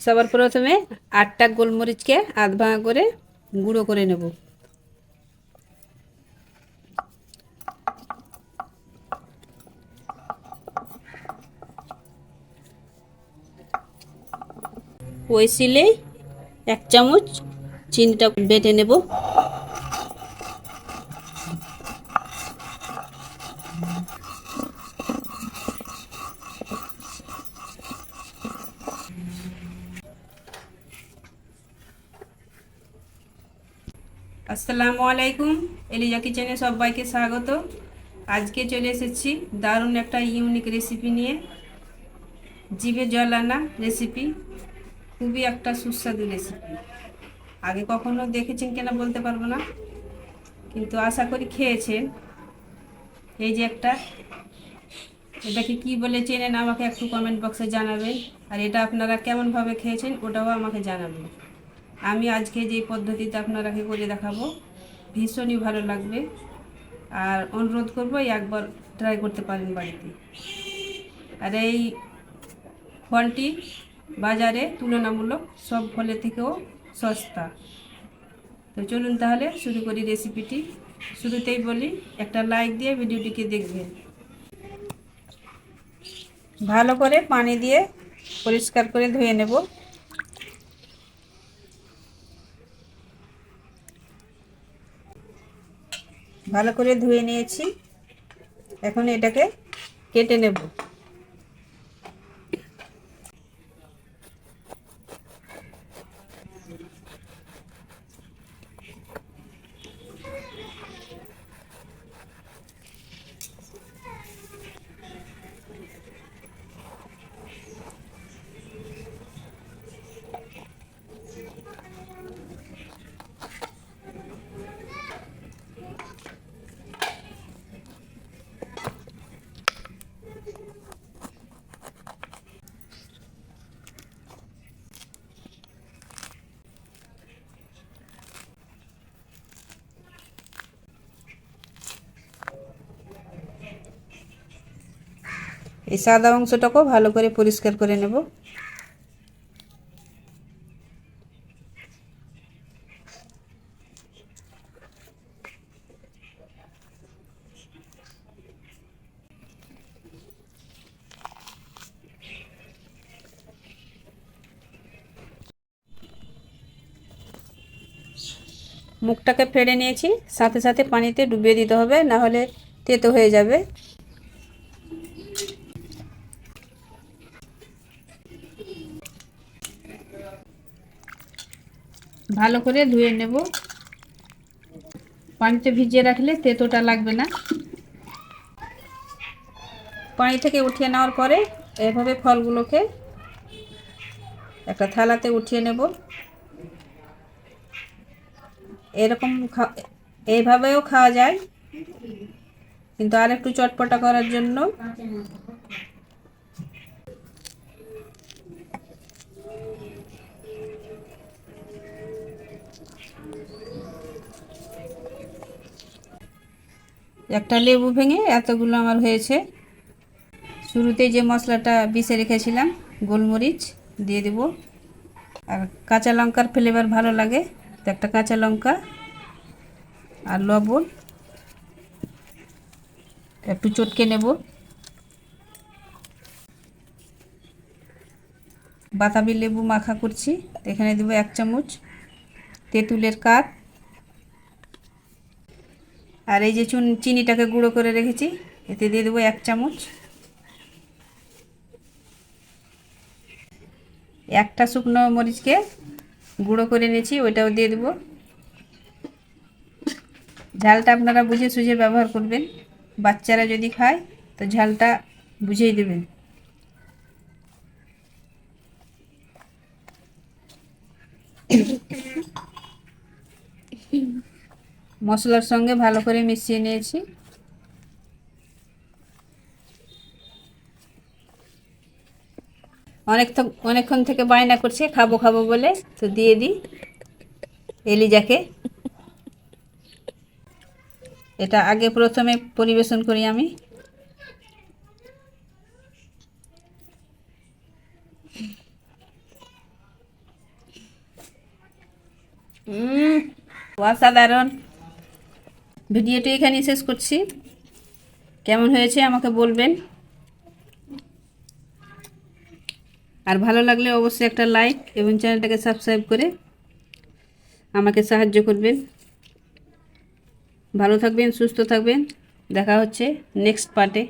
সবার প্রথমে আটটা গোলমরিচকে আধ ভাঙা করে গুঁড়ো করে নেব। ওই শিলেই এক চামচ চিনিটা বেটে নেব। আসসালামু আলাইকুম, এলিজা কিচেনে সবাইকে স্বাগত। আজকে চলে এসেছি দারুণ একটা ইউনিক রেসিপি নিয়ে। জিভে জল আনা রেসিপি খুবই একটা সুস্বাদু রেসিপি আগে কখনো দেখেছেন কিনা বলতে পারব না, কিন্তু আশা করি খেয়েছেন। এই যে একটা, এটাকে কি বলে চেনেন আমাকে একটু কমেন্ট বক্সে জানাবেন। আর এটা আপনারা কেমনভাবে খেয়েছেন ওটাও আমাকে জানাবেন। আমি আজকে যে পদ্ধতিতে আপনারাকে করে দেখাবো, ভীষণই ভালো লাগবে। আর অনুরোধ করব একবার ট্রাই করতে পারেন বাড়িতে। আর এই ফলটি বাজারে তুলনামূলক সব ফলের থেকেও সস্তা। তো চলুন তাহলে শুরু করি রেসিপিটি শুরুতেই বলি, একটা লাইক দিয়ে ভিডিওটিকে দেখবেন। ভালো করে পানি দিয়ে পরিষ্কার করে ধুয়ে নেব। ভালো করে ধুয়ে নিয়েছি। এখন এটাকে কেটে নেব। এই সাদা অংশটাকেও ভালো করে পরিষ্কার করে নেব। মুখটাকে ফেড়ে নিয়েছি, সাথে সাথে পানিতে ডুবিয়ে দিতে হবে না হলে তেতো হয়ে যাবে। ভালো করে ধুয়ে নেব। পানিতে ভিজিয়ে রাখলে তেতোটা লাগবে না। পানি থেকে উঠিয়ে নেওয়ার পরে এভাবে ফলগুলোকে একটা থালাতে উঠিয়ে নেব। এরকম এইভাবেও খাওয়া যায়। কিন্তু আর একটু চটপটা করার জন্য একটা লেবু ভেঙে এতগুলো আমার হয়েছে। শুরুতে যে মশলাটা পিষে রেখেছিলাম, গোলমরিচ দিয়ে দেব। আর কাঁচা লঙ্কার ফ্লেভার ভালো লাগে, তো একটা কাঁচা লঙ্কা আর লবণ একটু চটকে নেব। বাতাবি লেবু মাখা করছি, এখানে দেবো এক চামচ। তেঁতুলের কাঠ আর এই যে চুন চিনিটাকে গুঁড়ো করে রেখেছি। এতে দিয়ে দেবো এক চামচ। একটা শুকনো মরিচকে গুঁড়ো করে নিয়েছি, ওইটাও দিয়ে দেবো। ঝালটা আপনারা বুঝে সুঝে ব্যবহার করবেন। বাচ্চারা যদি খায়, তো ঝালটা বুঝেই দেবেন। মশলার সঙ্গে ভালো করে মিশিয়ে নিয়েছি। অনেক অনেকক্ষণ থেকে বায়না করছে, খাব খাব বলে, তো দিয়ে দিই এলিজাকে। এটা আগে প্রথমে পরিবেশন করি আমি। অসাধারণ। ভিডিওটি এখানে শেষ করছি। কেমন হয়েছে আমাকে বলবেন। আর ভালো লাগলে অবশ্যই একটা লাইক এবং চ্যানেলটাকে সাবস্ক্রাইব করে আমাকে সাহায্য করবেন। ভালো থাকবেন, সুস্থ থাকবেন। দেখা হচ্ছে নেক্সট পার্টে